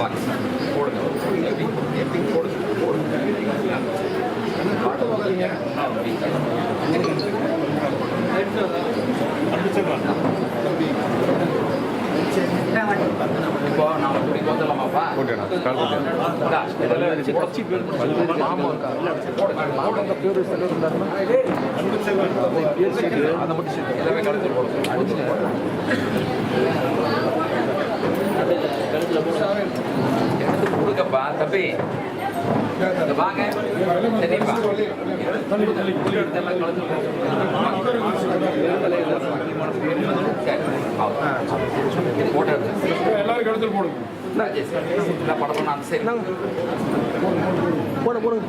Box sir போடுங்க எப்படி எப்படி போடுங்க போடுங்க இப்போ நாம குடி வந்துடலாமாப்பா அதை மட்டும் எல்லாமே போடுங்க கொடுங்கப்பா தம்பி வாங்க சரிப்பா போட்டோ எல்லாரும் போடுங்க படம் போட போடுங்க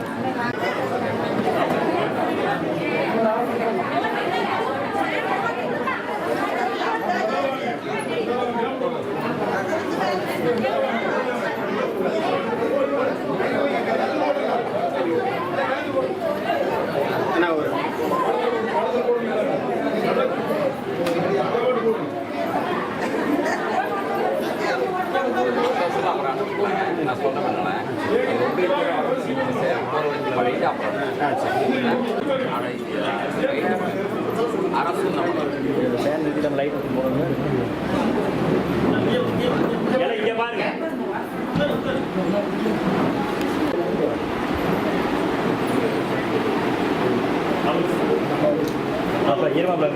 நான் சொன்னேன் பண்ணிட்டு அப்புறம் அரசு நம்ம பாருங்க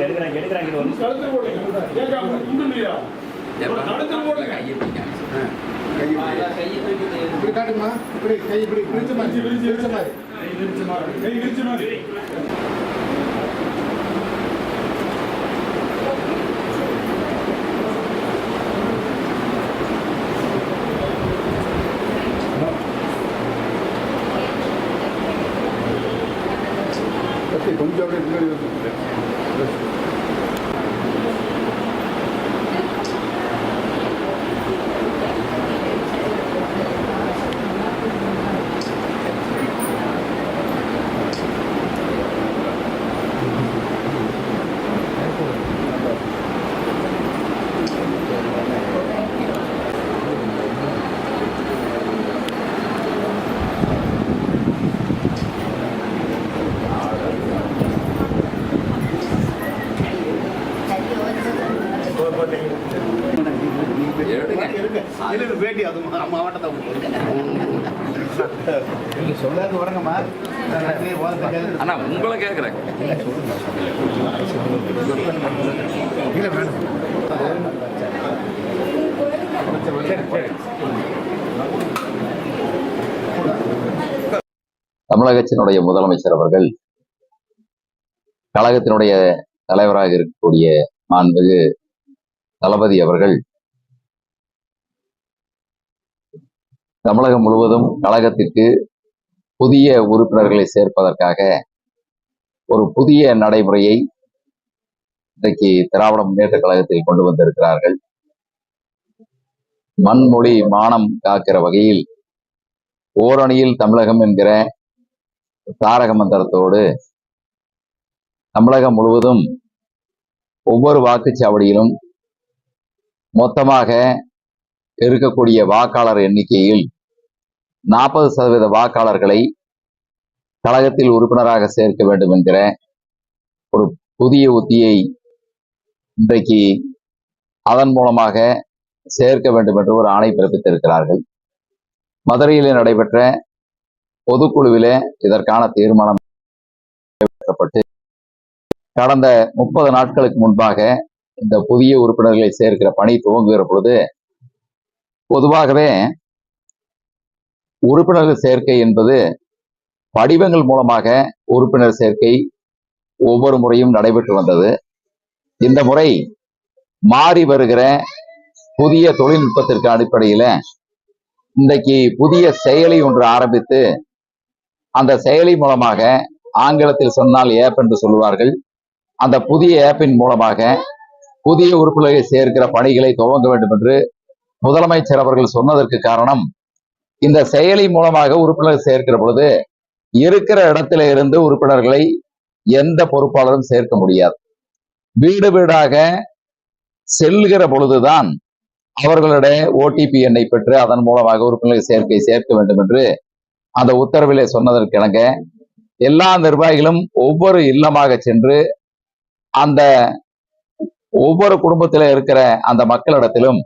எடுக்கிறாங்க எடுக்கிறாங்க வந்து கையை இப்படி காட்டுமா இப்படி கை இப்படி பிடிச்ச மாதிரி பிடிச்ச மாதிரி கை விரிச்ச மாதிரி கை விரிச்ச மாதிரி ஓகே கொஞ்சம் அப்படியே பின்னாடி வந்து எடுங்க பேட்டி அது மாவட்டத்தை நீங்க சொல்லாது வரங்கம்மா அண்ணா உங்களை கேட்குறேன் தமிழகத்தினுடைய முதலமைச்சர் அவர்கள் கழகத்தினுடைய தலைவராக இருக்கக்கூடிய மாண்புமிகு தளபதி அவர்கள் தமிழகம் முழுவதும் கழகத்திற்கு புதிய உறுப்பினர்களை சேர்ப்பதற்காக ஒரு புதிய நடைமுறையை இன்றைக்கு திராவிட முன்னேற்ற கழகத்தில் கொண்டு வந்திருக்கிறார்கள். மண்மொழி மானம் காக்கிற வகையில் ஓரணியில் தமிழகம் என்கிற தாரக மந்திரத்தோடு தமிழகம் முழுவதும் ஒவ்வொரு வாக்குச்சாவடியிலும் மொத்தமாக இருக்கக்கூடிய வாக்காளர் எண்ணிக்கையில் நாற்பது சதவீத வாக்காளர்களை கழகத்தில் உறுப்பினராக சேர்க்க வேண்டும் என்கிற ஒரு புதிய உத்தியை இன்றைக்கு அதன் மூலமாக சேர்க்க வேண்டும் என்று ஒரு ஆணை பிறப்பித்திருக்கிறார்கள். மதுரையில் நடைபெற்ற பொதுக்குழுவிலே இதற்கான தீர்மானம் நிறைவேற்றப்பட்டு கடந்த முப்பது நாட்களுக்கு முன்பாக இந்த புதிய உறுப்பினர்களை சேர்க்கிற பணி துவங்குகிற பொழுது பொதுவாகவே உறுப்பினர்கள் சேர்க்கை என்பது படிவங்கள் மூலமாக உறுப்பினர் சேர்க்கை ஒவ்வொரு முறையும் நடைபெற்று வந்தது. இந்த முறை மாறி வருகிற புதிய தொழில்நுட்பத்திற்கு அடிப்படையில இன்றைக்கு புதிய செயலி ஒன்று ஆரம்பித்து அந்த செயலி மூலமாக ஆங்கிலத்தில் சொன்னால் ஏப் என்று சொல்லுவார்கள். அந்த புதிய ஏப்பின் மூலமாக புதிய உறுப்பினர்களை சேர்க்கிற பணிகளை துவங்க வேண்டும் என்று முதலமைச்சர் அவர்கள் சொன்னதற்கு காரணம் இந்த செயலி மூலமாக உறுப்பினர்கள் சேர்க்கிற பொழுது இருக்கிற இடத்துல இருந்து உறுப்பினர்களை எந்த பொறுப்பாளரும் சேர்க்க முடியாது. வீடு வீடாக செல்கிற பொழுதுதான் அவர்களுடைய ஓடிபி எண்ணை பெற்று அதன் மூலமாக உறுப்பினர் சேர்க்கை சேர்க்க வேண்டும் என்று அந்த உத்தரவிலே சொன்னதற்கிணங்க எல்லா நிர்வாகிகளும் ஒவ்வொரு இல்லமாக சென்று அந்த ஒவ்வொரு குடும்பத்தில் இருக்கிற அந்த மக்களிடத்திலும்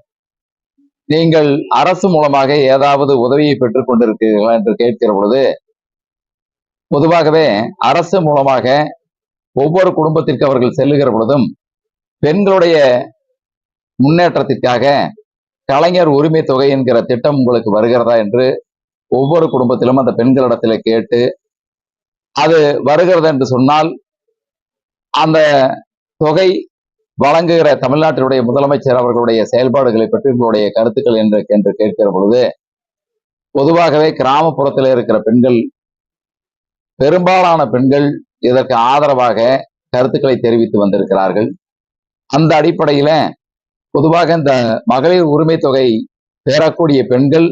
நீங்கள் அரசு மூலமாக ஏதாவது உதவியை பெற்றுக் கொண்டிருக்கிறீர்களா என்று கேட்கிற பொழுது பொதுவாகவே அரசு மூலமாக ஒவ்வொரு குடும்பத்திற்கு அவர்கள் செல்லுகிற பொழுதும் பெண்களுடைய முன்னேற்றத்திற்காக கலைஞர் உரிமை தொகை என்கிற திட்டம் உங்களுக்கு வருகிறதா என்று ஒவ்வொரு குடும்பத்திலும் அந்த பெண்களிடத்தில் கேட்டு அது வருகிறது என்று சொன்னால் அந்த தொகை வழங்குகிற தமிழ்நாட்டினுடைய முதலமைச்சர் அவர்களுடைய செயல்பாடுகளை பற்றி உங்களுடைய கருத்துக்கள் என்று என்று கேட்கிற பொழுது பொதுவாகவே கிராமப்புறத்தில் இருக்கிற பெண்கள் பெரும்பாலான பெண்கள் இதற்கு ஆதரவாக கருத்துக்களை தெரிவித்து வந்திருக்கிறார்கள். அந்த அடிப்படையில பொதுவாக இந்த மகளிர் உரிமை தொகை பெறக்கூடிய பெண்கள்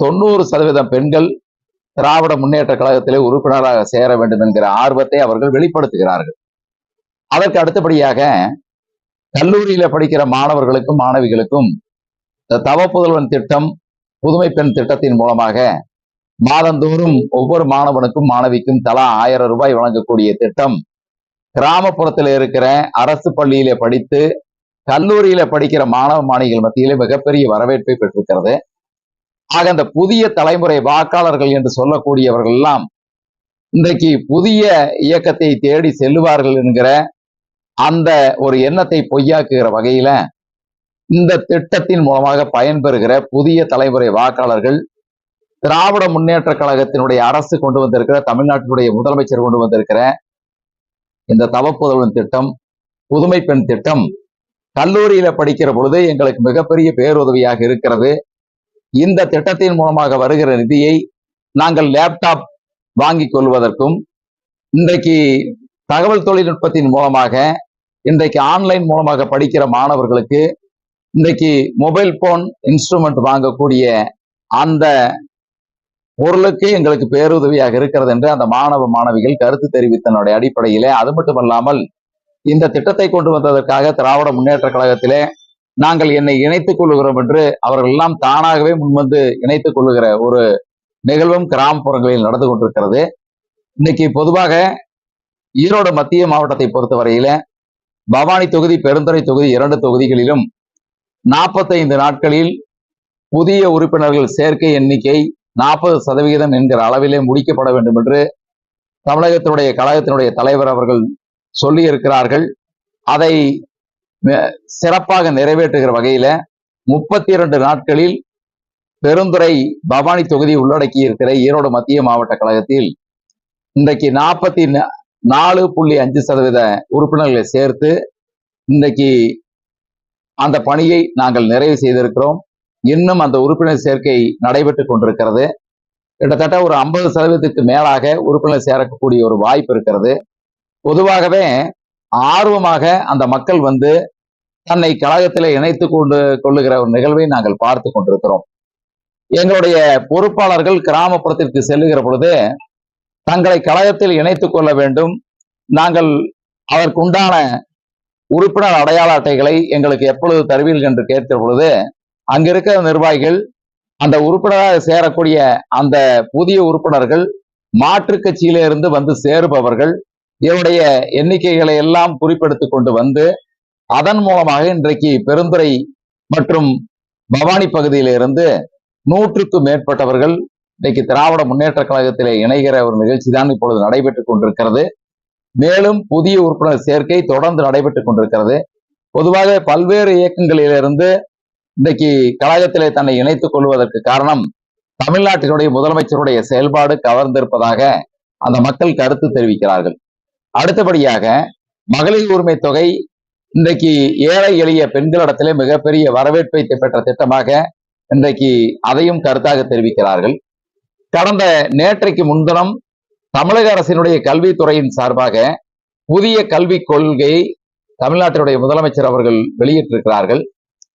தொண்ணூறு சதவீதம் பெண்கள் திராவிட முன்னேற்ற கழகத்திலே உறுப்பினராக சேர வேண்டும் என்கிற ஆர்வத்தை அவர்கள் வெளிப்படுத்துகிறார்கள். அதற்கு அடுத்தபடியாக கல்லூரியில படிக்கிற மாணவர்களுக்கும் மாணவிகளுக்கும் இந்த தவ புதல்வன் திட்டம் புதுமை பெண் திட்டத்தின் மூலமாக மாதந்தோறும் ஒவ்வொரு மாணவனுக்கும் மாணவிக்கும் தலா ஆயிரம் ரூபாய் வழங்கக்கூடிய திட்டம் கிராமப்புறத்தில் இருக்கிற அரசு பள்ளியில படித்து கல்லூரியில படிக்கிற மாணவ மாணவிகள் மத்தியிலே மிகப்பெரிய வரவேற்பை பெற்றிருக்கிறது. ஆக அந்த புதிய தலைமுறை வாக்காளர்கள் என்று சொல்லக்கூடியவர்கள் எல்லாம் இன்றைக்கு புதிய இயக்கத்தை தேடி செல்லுவார்கள் என்கிற அந்த ஒரு எண்ணத்தை பொய்யாக்குகிற வகையில இந்த திட்டத்தின் மூலமாக பயன்பெறுகிற புதிய தலைமுறை வாக்காளர்கள் திராவிட முன்னேற்ற கழகத்தினுடைய அரசு கொண்டு வந்திருக்கிற தமிழ்நாட்டினுடைய முதலமைச்சர் கொண்டு வந்திருக்கிற இந்த தவப்புதல்வன் திட்டம் புதுமை பெண் திட்டம் கல்லூரியில படிக்கிற பொழுது எங்களுக்கு மிகப்பெரிய பேருதவியாக இருக்கிறது. இந்த திட்டத்தின் மூலமாக வருகிற நிதியை நாங்கள் லேப்டாப் வாங்கிக் கொள்வதற்கும் இன்றைக்கு தகவல் தொழில்நுட்பத்தின் மூலமாக இன்றைக்கு ஆன்லைன் மூலமாக படிக்கிற மாணவர்களுக்கு இன்றைக்கு மொபைல் போன் இன்ஸ்ட்ருமெண்ட் வாங்கக்கூடிய அந்த பொருளுக்கு எங்களுக்கு பேருதவியாக இருக்கிறது என்று அந்த மாணவ மாணவிகள் கருத்து தெரிவித்தனுடைய அடிப்படையிலே அது மட்டுமல்லாமல் இந்த திட்டத்தை கொண்டு வந்ததற்காக திராவிட முன்னேற்ற கழகத்திலே நாங்கள் என்னை இணைத்துக் கொள்ளுகிறோம் என்று அவர்கள் எல்லாம் தானாகவே முன்வந்து இணைத்துக் கொள்ளுகிற ஒரு நிகழ்வும் கிராமப்புறங்களில் நடந்து கொண்டிருக்கிறது. இன்னைக்கு பொதுவாக ஈரோடு மத்திய மாவட்டத்தை பொறுத்தவரையில பவானி தொகுதி பெருந்துறை தொகுதி இரண்டு தொகுதிகளிலும் நாற்பத்தைந்து நாட்களில் புதிய உறுப்பினர்கள் சேர்க்கை எண்ணிக்கை நாற்பது சதவிகிதம் என்கிற அளவிலே முடிக்கப்பட வேண்டும் என்று தமிழகத்தினுடைய கழகத்தினுடைய தலைவர் அவர்கள் சொல்லி இருக்கிறார்கள் அதை சிறப்பாக நிறைவேற்றுகிற வகையில முப்பத்தி இரண்டு நாட்களில் பெருந்துறை பவானி தொகுதி உள்ளடக்கி இருக்கிற ஈரோடு மத்திய மாவட்ட கழகத்தில் இன்றைக்கு நாற்பத்தி நாலு புள்ளி அஞ்சு சதவீத உறுப்பினர்களை சேர்த்து இன்றைக்கு அந்த பணியை நாங்கள் நிறைவு செய்திருக்கிறோம். இன்னும் அந்த உறுப்பினர் சேர்க்கை நடைபெற்று கொண்டிருக்கிறது. கிட்டத்தட்ட ஒரு ஐம்பது சதவீதத்துக்கு மேலாக உறுப்பினர் சேரக்கூடிய ஒரு வாய்ப்பு இருக்கிறது. பொதுவாகவே ஆர்வமாக அந்த மக்கள் வந்து தன்னை கழகத்தில் இணைத்து கொண்டு கொள்ளுகிற ஒரு நிகழ்வை நாங்கள் பார்த்து கொண்டிருக்கிறோம். எங்களுடைய பொறுப்பாளர்கள் கிராமப்புறத்திற்கு செல்லுகிற பொழுது தங்களை கழகத்தில் இணைத்துக் கொள்ள வேண்டும். நாங்கள் அதற்குண்டான உறுப்பினர் அடையாள அட்டைகளை எங்களுக்கு எப்பொழுது தருவீர்கள் என்று கேட்கிற பொழுது அங்க இருக்கிற நிர்வாகிகள் அந்த உறுப்பினராக சேரக்கூடிய அந்த புதிய உறுப்பினர்கள் மாற்று கட்சியிலிருந்து வந்து சேருபவர்கள் இவருடைய எண்ணிக்கைகளை எல்லாம் குறிப்பெடுத்து கொண்டு வந்து அதன் மூலமாக இன்றைக்கு பெருந்துறை மற்றும் பவானி பகுதியிலிருந்து நூற்றுக்கும் மேற்பட்டவர்கள் இன்னைக்கு திராவிட முன்னேற்ற கழகத்திலே இணைகிற ஒரு நிகழ்ச்சி தான் இப்பொழுது நடைபெற்றுக் கொண்டிருக்கிறது. மேலும் புதிய உறுப்பினர் சேர்க்கை தொடர்ந்து நடைபெற்றுக் கொண்டிருக்கிறது. பொதுவாக பல்வேறு இயக்கங்களிலிருந்து இன்றைக்கு கழகத்திலே தன்னை இணைத்துக் கொள்வதற்கு காரணம் தமிழ்நாட்டினுடைய முதலமைச்சருடைய செயல்பாடு கவர்ந்திருப்பதாக அந்த மக்கள் கருத்து தெரிவிக்கிறார்கள். அடுத்தபடியாக மகளிர் உரிமை தொகை இன்றைக்கு ஏழை எளிய பெண்களிடத்திலே மிகப்பெரிய வரவேற்பை பெற்ற திட்டமாக இன்றைக்கு அதையும் கருத்தாக தெரிவிக்கிறார்கள். கடந்த நேற்றைக்கு முன்தினம் தமிழக அரசினுடைய கல்வித்துறையின் சார்பாக புதிய கல்விக் கொள்கையை தமிழ்நாட்டினுடைய முதலமைச்சர் அவர்கள் வெளியிட்டிருக்கிறார்கள்.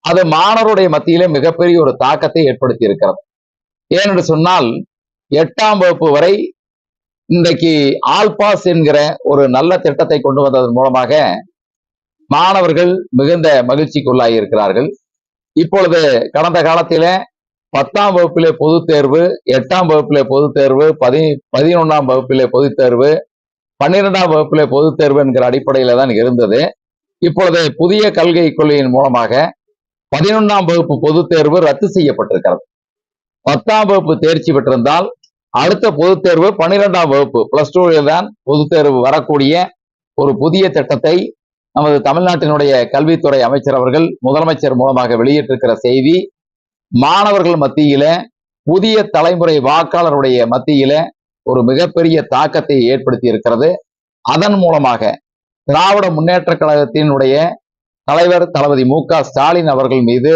அது மாணவருடைய மத்தியிலே மிகப்பெரிய ஒரு தாக்கத்தை ஏற்படுத்தி இருக்கிறது ஏனென்று சொன்னால் எட்டாம் வகுப்பு வரை இன்றைக்கு ஆல்பாஸ் என்கிற ஒரு நல்ல திட்டத்தை கொண்டு வந்ததன் மூலமாக மாணவர்கள் மிகுந்த மகிழ்ச்சிக்குள்ளாகி இருக்கிறார்கள் இப்பொழுது கடந்த காலத்திலே பத்தாம் வகுப்பிலே பொதுத் தேர்வு எட்டாம் வகுப்பிலே பொது தேர்வு பதி பதினொன்றாம் வகுப்பிலே பொது தேர்வு பன்னிரெண்டாம் வகுப்பிலே பொது தேர்வு என்கிற அடிப்படையில தான் இருந்தது. இப்பொழுது புதிய கல்கை கொள்கையின் மூலமாக பதினொன்றாம் வகுப்பு பொது தேர்வு ரத்து செய்யப்பட்டிருக்கிறது. பத்தாம் வகுப்பு தேர்ச்சி பெற்றிருந்தால் அடுத்த பொதுத் தேர்வு பன்னிரெண்டாம் வகுப்பு பிளஸ் டூவில் தான் பொது தேர்வு வரக்கூடிய ஒரு புதிய திட்டத்தை நமது தமிழ்நாட்டினுடைய கல்வித்துறை அமைச்சர் அவர்கள் முதலமைச்சர் மூலமாக வெளியிட்டிருக்கிற செய்தி. மாணவர்கள் மத்தியில புதிய தலைமுறை வாக்காளருடைய மத்தியில ஒரு மிகப்பெரிய தாக்கத்தை ஏற்படுத்தி இருக்கிறது. அதன் மூலமாக திராவிட முன்னேற்ற கழகத்தினுடைய தலைவர் தளபதி மு க ஸ்டாலின் அவர்கள் மீது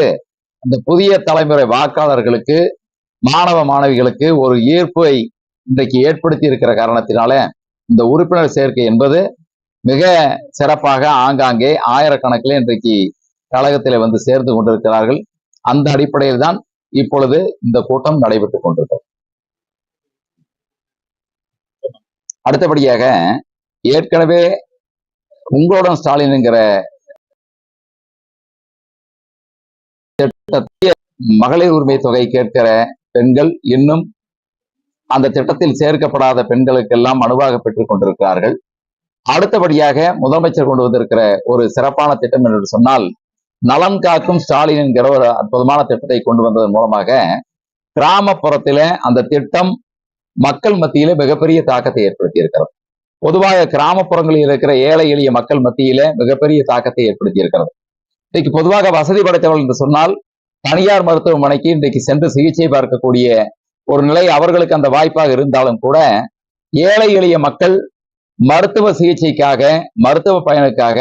அந்த புதிய தலைமுறை வாக்காளர்களுக்கு மாணவ மாணவிகளுக்கு ஒரு ஈர்ப்பை இன்றைக்கு ஏற்படுத்தி இருக்கிற காரணத்தினால இந்த உறுப்பினர் சேர்க்கை என்பது மிக சிறப்பாக ஆங்காங்கே ஆயிரக்கணக்கில் இன்றைக்கு கழகத்தில் வந்து சேர்ந்து கொண்டிருக்கிறார்கள். அந்த அடிப்படையில் தான் இப்பொழுது இந்த கூட்டம் நடைபெற்றுக் கொண்டிருக்கிறது. அடுத்தபடியாக ஏற்கனவே உங்களுடன் ஸ்டாலின்ங்கிற திட்டத்தை மகளிர் உரிமை தொகை கேட்கிற பெண்கள் இன்னும் அந்த திட்டத்தில் சேர்க்கப்படாத பெண்களுக்கெல்லாம் மனுவாக பெற்றுக் கொண்டிருக்கிறார்கள். அடுத்தபடியாக முதலமைச்சர் கொண்டு வந்திருக்கிற ஒரு சிறப்பான திட்டம் என்று சொன்னால் நலன் காக்கும் ஸ்டாலின் என்கிற ஒரு அற்புதமான திட்டத்தை கொண்டு வந்ததன் மூலமாக கிராமப்புறத்தில அந்த திட்டம் மக்கள் மத்தியில மிகப்பெரிய தாக்கத்தை ஏற்படுத்தி இருக்கிறது பொதுவாக கிராமப்புறங்களில் இருக்கிற ஏழை எளிய மக்கள் மத்தியில மிகப்பெரிய தாக்கத்தை ஏற்படுத்தி இருக்கிறது இன்னைக்கு பொதுவாக வசதி படைத்தவர்கள் என்று சொன்னால் தனியார் மருத்துவமனைக்கு இன்றைக்கு சென்று சிகிச்சை பார்க்கக்கூடிய ஒரு நிலை அவர்களுக்கு அந்த வாய்ப்பாக இருந்தாலும் கூட ஏழை எளிய மக்கள் மருத்துவ சிகிச்சைக்காக மருத்துவ பயனுக்காக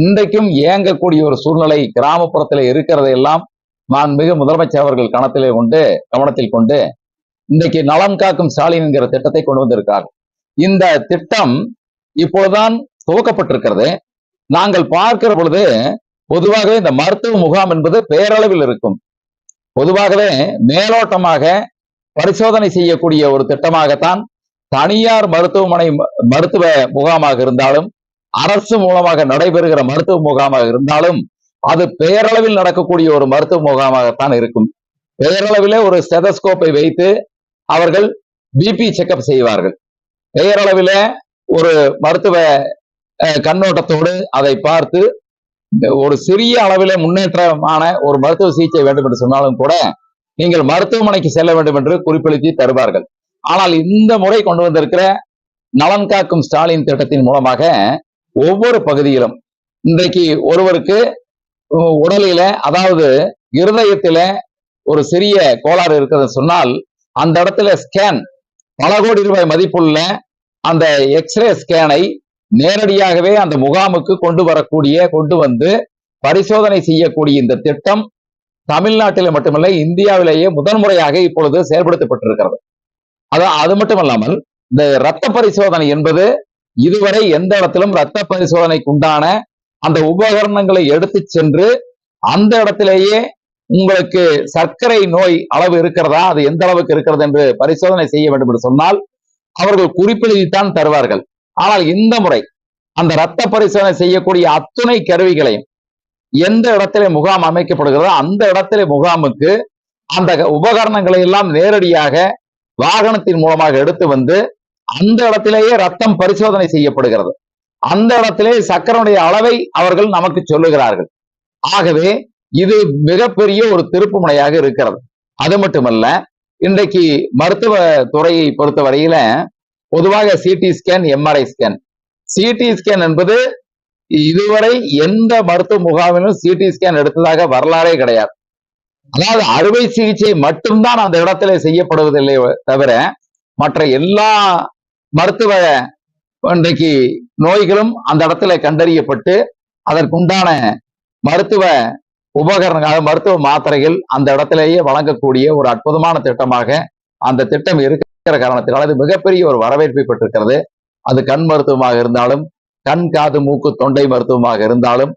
இன்றைக்கும் இயங்கக்கூடிய ஒரு சூழ்நிலை கிராமப்புறத்தில் இருக்கிறதை எல்லாம் நான் மிக முதலமைச்சர் அவர்கள் கணத்திலே கொண்டு கவனத்தில் கொண்டு இன்றைக்கு நலம் காக்கும் ஸ்டாலின் என்கிற திட்டத்தை கொண்டு வந்திருக்கார். இந்த திட்டம் இப்பொழுதுதான் துவக்கப்பட்டிருக்கிறது. நாங்கள் பார்க்கிற பொழுது பொதுவாகவே இந்த மருத்துவ முகாம் என்பது பேரளவில் இருக்கும். பொதுவாகவே மேலோட்டமாக பரிசோதனை செய்யக்கூடிய ஒரு திட்டமாகத்தான் தனியார் மருத்துவமனை ம- மருத்துவ முகாமாக இருந்தாலும் அரசு மூலமாக நடைபெறுகிற மருத்துவ முகாமாக இருந்தாலும் அது பெயரளவில் நடக்கக்கூடிய ஒரு மருத்துவ முகாமாகத்தான் இருக்கும். பெயரளவிலே ஒரு ஸ்டெதஸ்கோப்பை வைத்து அவர்கள் பிபி செக்அப் செய்வார்கள். பெயரளவில ஒரு மருத்துவ கண்ணோட்டத்தோடு அதை பார்த்து ஒரு சிறிய அளவில முன்னேற்றமான ஒரு மருத்துவ சிகிச்சை வேண்டும் என்று சொன்னாலும் கூட நீங்கள் மருத்துவமனைக்கு செல்ல வேண்டும் என்று குறிப்பளித்து தருவார்கள். ஆனால் இந்த முறை கொண்டு வந்திருக்கிற நலன் காக்கும் ஸ்டாலின் திட்டத்தின் மூலமாக ஒவ்வொரு பகுதியிலும். இன்றைக்கு ஒருவருக்கு உடலில அதாவது இருதயத்தில ஒரு சிறிய கோளாறு இருக்கிறது சொன்னால் அந்த இடத்துல ஸ்கேன் பல கோடி ரூபாய் மதிப்புள்ள அந்த எக்ஸ்ரே ஸ்கேனை நேரடியாகவே அந்த முகாமுக்கு கொண்டு வரக்கூடிய கொண்டு வந்து பரிசோதனை செய்யக்கூடிய இந்த திட்டம் தமிழ்நாட்டில் மட்டுமல்ல இந்தியாவிலேயே முதன்முறையாக இப்பொழுது செயல்படுத்தப்பட்டிருக்கிறது. அது அது மட்டுமல்லாமல் இந்த இரத்த பரிசோதனை என்பது இதுவரை எந்த இடத்திலும் ரத்த பரிசோதனைக்கு உண்டான அந்த உபகரணங்களை எடுத்து சென்று அந்த இடத்திலேயே உங்களுக்கு சர்க்கரை நோய் அளவு இருக்கிறதா? அது எந்த அளவுக்கு இருக்கிறது என்று பரிசோதனை செய்ய வேண்டும் என்று சொன்னால் அவர்கள் குறிப்பெழுதித்தான் தருவார்கள். ஆனால் இந்த முறை அந்த இரத்த பரிசோதனை செய்யக்கூடிய அத்துணை கருவிகளையும் எந்த இடத்திலே முகாம் அமைக்கப்படுகிறதோ அந்த இடத்திலே முகாமுக்கு அந்த உபகரணங்களை எல்லாம் நேரடியாக வாகனத்தின் மூலமாக எடுத்து வந்து அந்த இடத்திலேயே ரத்தம் பரிசோதனை செய்யப்படுகிறது. அந்த இடத்திலே சக்கரனுடைய அளவை அவர்கள் நமக்கு சொல்லுகிறார்கள். ஆகவே இது மிகப்பெரிய ஒரு திருப்பு முனையாக இருக்கிறது. அது மட்டுமல்ல இன்றைக்கு மருத்துவ துறையை பொறுத்தவரையில பொதுவாக CT scan MRI scan CT scan என்பது இதுவரை எந்த மருத்துவ முகாமிலும் சிடி ஸ்கேன் எடுத்ததாக வரலாறே கிடையாது. அதாவது அறுவை சிகிச்சை மட்டும்தான் அந்த இடத்துல செய்யப்படுவதில்லை தவிர மற்ற எல்லா மருத்துவ இன்றைக்கு நோய்களும் அந்த இடத்துல கண்டறியப்பட்டு அதற்குண்டான மருத்துவ உபகரணங்களாக மருத்துவ மாத்திரைகள் அந்த இடத்திலேயே வழங்கக்கூடிய ஒரு அற்புதமான திட்டமாக அந்த திட்டம் இருக்கிற காரணத்தினால் அது மிகப்பெரிய ஒரு வரவேற்பை பெற்றிருக்கிறது. அது கண் மருத்துவமாக இருந்தாலும் கண் காது மூக்கு தொண்டை மருத்துவமாக இருந்தாலும்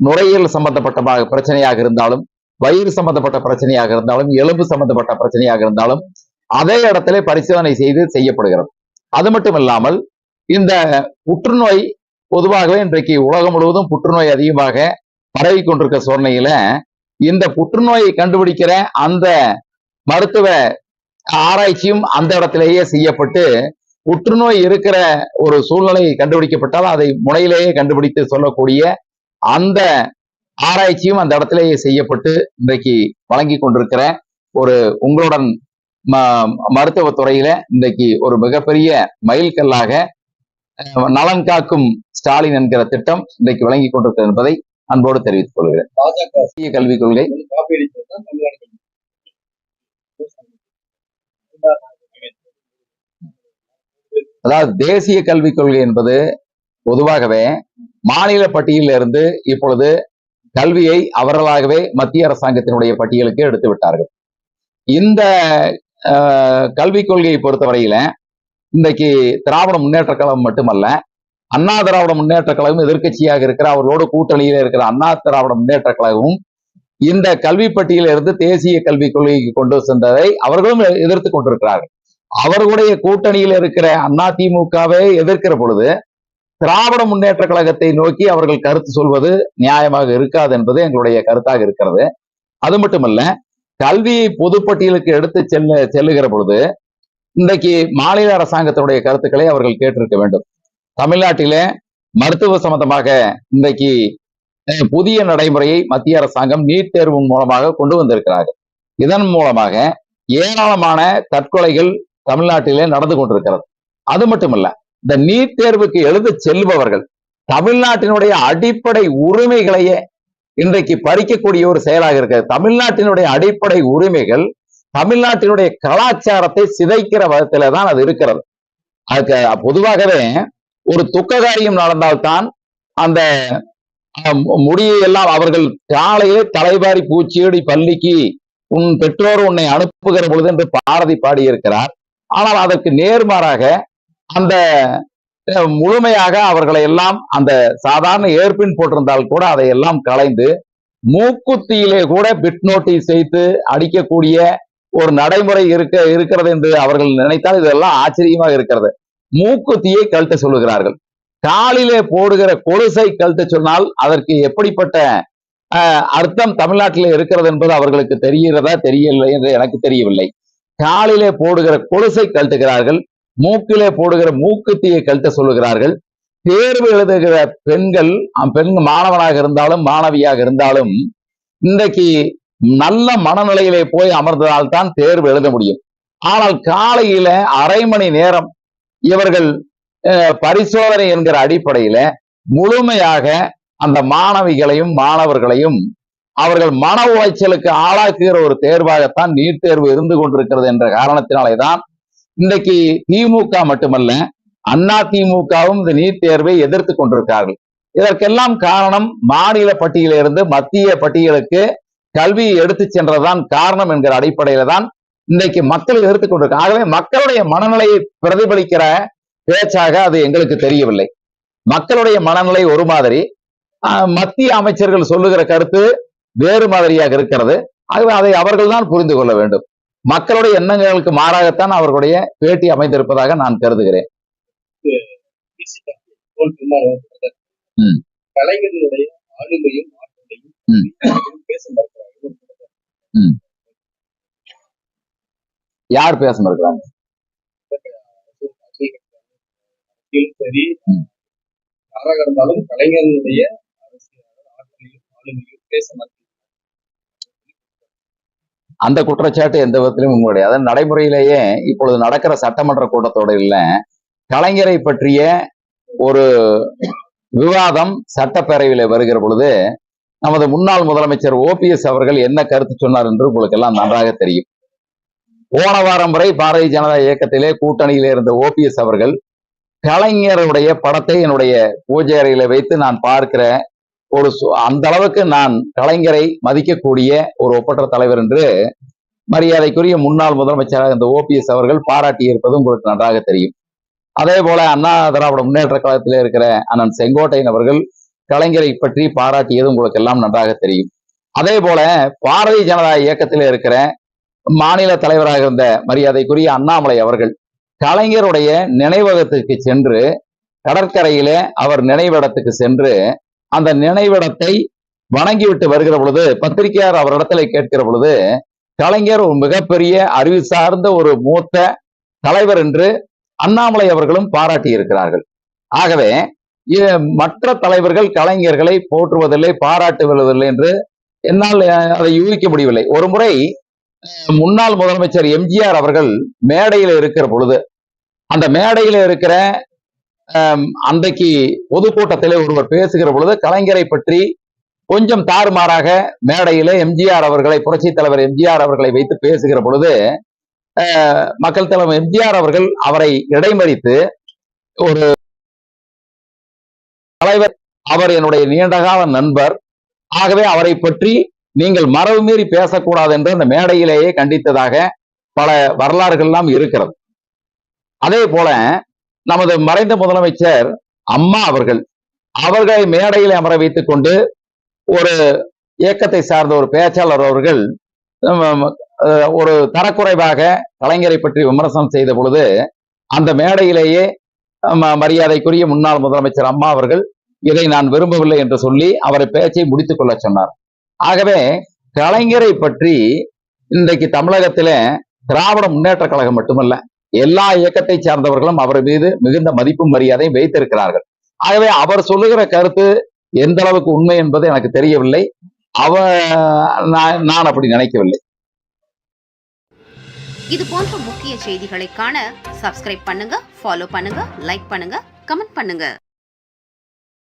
நுரையீரல் சம்பந்தப்பட்ட பிரச்சனையாக இருந்தாலும் வயிறு சம்பந்தப்பட்ட பிரச்சனையாக இருந்தாலும் எலும்பு சம்பந்தப்பட்ட பிரச்சனையாக இருந்தாலும் அதே இடத்திலே பரிசோதனை செய்து செய்யப்படுகிறது. அது மட்டும் இல்லாமல் இந்த புற்றுநோய் பொதுவாகவே இன்றைக்கு உலகம் முழுவதும் புற்றுநோய் அதிகமாக பரவி கொண்டிருக்க சூழ்நிலையில இந்த புற்றுநோயை கண்டுபிடிக்கிற அந்த மருத்துவ ஆராய்ச்சியும் அந்த இடத்திலேயே செய்யப்பட்டு புற்றுநோய் இருக்கிற ஒரு சூழ்நிலை கண்டுபிடிக்கப்பட்டால் அதை முனையிலேயே கண்டுபிடித்து சொல்லக்கூடிய அந்த ஆராய்ச்சியும் அந்த இடத்திலேயே செய்யப்பட்டு இன்றைக்கு வழங்கி கொண்டிருக்கிற ஒரு உங்களுடன் ம- மருத்துவத் துறையில இன்றைக்கு ஒரு மிகப்பெரிய மைல்கல்லாக நலன் காக்கும் ஸ்டாலின் என்கிற திட்டம் இன்றைக்கு வழங்கி கொண்டிருக்கிறது என்பதை அன்போடு தெரிவித்துக் கொள்கிறேன். தேசிய கல்விக் கொள்கை. அதாவது தேசிய கல்விக் கொள்கை என்பது பொதுவாகவே மாநில பட்டியலில் இருந்து இப்பொழுது கல்வியை அவர்களாகவே மத்திய அரசாங்கத்தினுடைய பட்டியலுக்கு எடுத்து விட்டார்கள் இந்த கல்விக் கொள்கையை பொறுத்தவரையில இன்றைக்கு திராவிட முன்னேற்ற கழகம் மட்டுமல்ல அண்ணா திராவிட முன்னேற்ற கழகம் எதிர்க்கட்சியாக இருக்கிற அவர்களோடு கூட்டணியில் இருக்கிற அண்ணா திராவிட முன்னேற்ற கழகமும் இந்த கல்வி பட்டியலில் இருந்து தேசிய கல்விக் கொள்கைக்கு கொண்டு சென்றதை அவர்களும் எதிர்த்து கொண்டிருக்கிறார்கள். அவர்களுடைய கூட்டணியில் இருக்கிற அண்ணா திமுகவை எதிர்க்கிற பொழுது திராவிட முன்னேற்ற கழகத்தை நோக்கி அவர்கள் கருத்து சொல்வது நியாயமாக இருக்காது என்பது எங்களுடைய கருத்தாக இருக்கிறது. அது மட்டுமல்ல கல்வியை பொதுப்பட்டியலுக்கு எடுத்து செல்ல செல்லுகிற பொழுது இன்றைக்கு மாநில அரசாங்கத்தினுடைய கருத்துக்களை அவர்கள் கேட்டிருக்க வேண்டும். தமிழ்நாட்டிலே மருத்துவ சம்பந்தமாக இன்றைக்கு புதிய நடைமுறையை மத்திய அரசாங்கம் நீட் தேர்வு மூலமாக கொண்டு வந்திருக்கிறார்கள். இதன் மூலமாக ஏராளமான தற்கொலைகள் தமிழ்நாட்டிலே நடந்து கொண்டிருக்கிறது. அது மட்டுமல்ல இந்த நீட் தேர்வுக்கு எழுத செல்பவர்கள் தமிழ்நாட்டினுடைய அடிப்படை உரிமைகளையே இன்றைக்கு பறிக்கக்கூடிய ஒரு செயலாக இருக்கிறது. தமிழ்நாட்டினுடைய அடிப்படை உரிமைகள் தமிழ்நாட்டினுடைய கலாச்சாரத்தை சிதைக்கிற விதத்துல தான் அது இருக்கிறது. அதுக்கு பொதுவாகவே ஒரு துக்க காரியம் நடந்தால்தான் அந்த முடியை எல்லாம் அவர்கள் காலையே தலைவாரி பூச்சியடி பள்ளிக்கு உன் பெற்றோர் உன்னை அனுப்புகிற பொழுது என்று பாரதி பாடியிருக்கிறார். ஆனால் அதற்கு நேர்மாறாக அந்த முழுமையாக அவர்களை எல்லாம் அந்த சாதாரண ஏற்பின் போட்டிருந்தால் கூட அதை எல்லாம் களைந்து மூக்குத்தியிலே கூட பிட் நோட்டீஸ் செய்து அடிக்கக்கூடிய ஒரு நடைமுறை இருக்க இருக்கிறது என்று அவர்கள் நினைத்தால் இதெல்லாம் ஆச்சரியமாக இருக்கிறது. மூக்குத்தியை கழுத்த சொல்லுகிறார்கள். காலிலே போடுகிற கொலுசை கழுத்த சொன்னால் அதற்கு எப்படிப்பட்ட அஹ், அர்த்தம் தமிழ்நாட்டில் இருக்கிறது என்பது அவர்களுக்கு தெரிகிறதா தெரியவில்லை என்று எனக்கு தெரியவில்லை. காலிலே போடுகிற கொலுசை கழட்டுகிறார்கள். மூக்கிலே போடுகிற மூக்குத்தியை கழட்ட சொல்லுகிறார்கள். தேர்வு எழுதுகிற பெண்கள் பெண் மாணவனாக இருந்தாலும் மாணவியாக இருந்தாலும் இன்றைக்கு நல்ல மனநிலையிலே போய் அமர்ந்ததால் தான் தேர்வு எழுத முடியும். ஆனால் காலையில அரை மணி நேரம் இவர்கள் அஹ், பரிசோதனை என்கிற அடிப்படையில முழுமையாக அந்த மாணவிகளையும் மாணவர்களையும் அவர்கள் மன உளைச்சலுக்கு ஆளாக்குகிற ஒரு தேர்வாகத்தான் நீட் தேர்வு இருந்து கொண்டிருக்கிறது என்ற காரணத்தினாலே தான் இன்னைக்கு திமுக மட்டுமல்ல அண்ணா திமுகவும் இந்த நீட் தேர்வை எதிர்த்து கொண்டிருக்கார்கள் இதற்கெல்லாம் காரணம் மாநில பட்டியலிருந்து மத்திய பட்டியலுக்கு கல்வியை எடுத்து சென்றதுதான் காரணம் என்கிற அடிப்படையில தான் இன்னைக்கு மக்கள் எதிர்த்து கொண்டிருக்க ஆகவே மக்களுடைய மனநிலையை பிரதிபலிக்கிற பேச்சாக அது எங்களுக்கு தெரியவில்லை. மக்களுடைய மனநிலை ஒரு மாதிரி ஆஹ், மத்திய அமைச்சர்கள் சொல்லுகிற கருத்து வேறு மாதிரியாக இருக்கிறது. ஆகவே அதை அவர்கள் தான் புரிந்து கொள்ள வேண்டும். மக்களுடைய எண்ணங்களுக்கு மாறாகத்தான் அவர்களுடைய பேட்டி அமைந்திருப்பதாக நான் கருதுகிறேன். கலைஞர்களுடைய ஆளுமையும் யார் பேச மறுக்கிறாங்க. யாராக இருந்தாலும் கலைஞர்களுடைய அரசியல் ஆளுமையும் பேச மறுக்கிறார்கள். அந்த குற்றச்சாட்டு எந்த விதத்திலும் உண்மை கிடையாது நடைமுறையிலேயே இப்பொழுது நடக்கிற சட்டமன்ற கூட்டத்தொடரில் கலைஞரை பற்றிய ஒரு விவாதம் சட்டப்பேரவையில் வருகிற பொழுது நமது முன்னாள் முதலமைச்சர் ஓபிஎஸ் அவர்கள் என்ன கருத்து சொன்னார் என்று உங்களுக்கு எல்லாம் நன்றாக தெரியும். போன வாரம் வரை பாரதிய ஜனதா இயக்கத்திலே கூட்டணியில் இருந்த ஓபிஎஸ் அவர்கள் கலைஞருடைய படத்தை என்னுடைய பூஜை அறையில வைத்து நான் பார்க்கிற ஒரு அந்த அளவுக்கு நான் கலைஞரை மதிக்கக்கூடிய ஒரு ஒப்பற்ற தலைவர் என்று மரியாதைக்குரிய முன்னாள் முதலமைச்சராக இந்த ஓபிஎஸ் அவர்கள் பாராட்டி இருப்பது உங்களுக்கு நன்றாக தெரியும். அதே போல அண்ணா திராவிட முன்னேற்ற கழகத்தில் இருக்கிற அண்ணன் செங்கோட்டையன் அவர்கள் கலைஞரை பற்றி பாராட்டியது உங்களுக்கு எல்லாம் நன்றாக தெரியும். அதே போல பாரதிய ஜனதா இயக்கத்தில் இருக்கிற மாநில தலைவராக இருந்த மரியாதைக்குரிய அண்ணாமலை அவர்கள் கலைஞருடைய நினைவகத்துக்கு சென்று கடற்கரையிலே அவர் நினைவிடத்துக்கு சென்று அந்த நினைவிடத்தை வணங்கிவிட்டு வருகிற பொழுது பத்திரிகையார் அவரிடத்துல கேட்கிற பொழுது கலைஞர் ஒரு மிகப்பெரிய அறிவு சார்ந்த ஒரு மூத்த தலைவர் என்று அண்ணாமலை அவர்களும் பாராட்டி இருக்கிறார்கள். ஆகவே மற்ற தலைவர்கள் கலைஞர்களை போற்றுவதில்லை பாராட்டுவதில்லை என்று என்னால் அதை யூகிக்க முடியவில்லை. ஒரு முறை முன்னாள் முதலமைச்சர் எம்ஜிஆர் அவர்கள் மேடையில் இருக்கிற பொழுது அந்த மேடையில் இருக்கிற அன்றைக்கு பொதுக்கூட்டத்திலே ஒருவர் பேசுகிற பொழுது கலைஞரை பற்றி கொஞ்சம் தாறுமாறாக மேடையில எம்ஜிஆர் அவர்களை புரட்சி தலைவர் எம்ஜிஆர் அவர்களை வைத்து பேசுகிற பொழுது மக்கள் தலைவர் எம்ஜிஆர் அவர்கள் அவரை இடைமறித்து ஒரு தலைவர் அவர் என்னுடைய நீண்டகால நண்பர் ஆகவே அவரை பற்றி நீங்கள் மரபு மீறி பேசக்கூடாது என்று அந்த மேடையிலேயே கண்டித்ததாக பல வரலாறுகள் எல்லாம் இருக்கிறது. அதே போல நமது மறைந்த முதலமைச்சர் அம்மா அவர்கள் அவர்களை மேடையில் அமர வைத்துக் கொண்டு ஒரு இயக்கத்தை சார்ந்த ஒரு பேச்சாளர் அவர்கள் ஒரு தரக்குறைவாக கலைஞரை பற்றி விமர்சனம் செய்த பொழுது அந்த மேடையிலேயே மரியாதைக்குரிய முன்னாள் முதலமைச்சர் அம்மா அவர்கள் இதை நான் விரும்பவில்லை என்று சொல்லி அவரை பேச்சை முடித்துக் கொள்ள சொன்னார். ஆகவே கலைஞரை பற்றி இன்றைக்கு தமிழகத்தில திராவிட முன்னேற்ற கழகம் மட்டுமல்ல எல்லா இயக்கத்தை சார்ந்தவர்களும் அவர் மீது மிகுந்த மதிப்பும் மரியாதையும் வைத்திருக்கிறார்கள். ஆகவே அவர் சொல்லுகிற கருத்து எந்த அளவுக்கு உண்மை என்பது எனக்கு தெரியவில்லை. அவ நான் நான் அப்படி நினைக்கவில்லை. இது போன்ற முக்கிய செய்திகளை காண சப்ஸ்கிரைப் பண்ணுங்க ஃபாலோ பண்ணுங்க லைக் பண்ணுங்க கமெண்ட் பண்ணுங்க.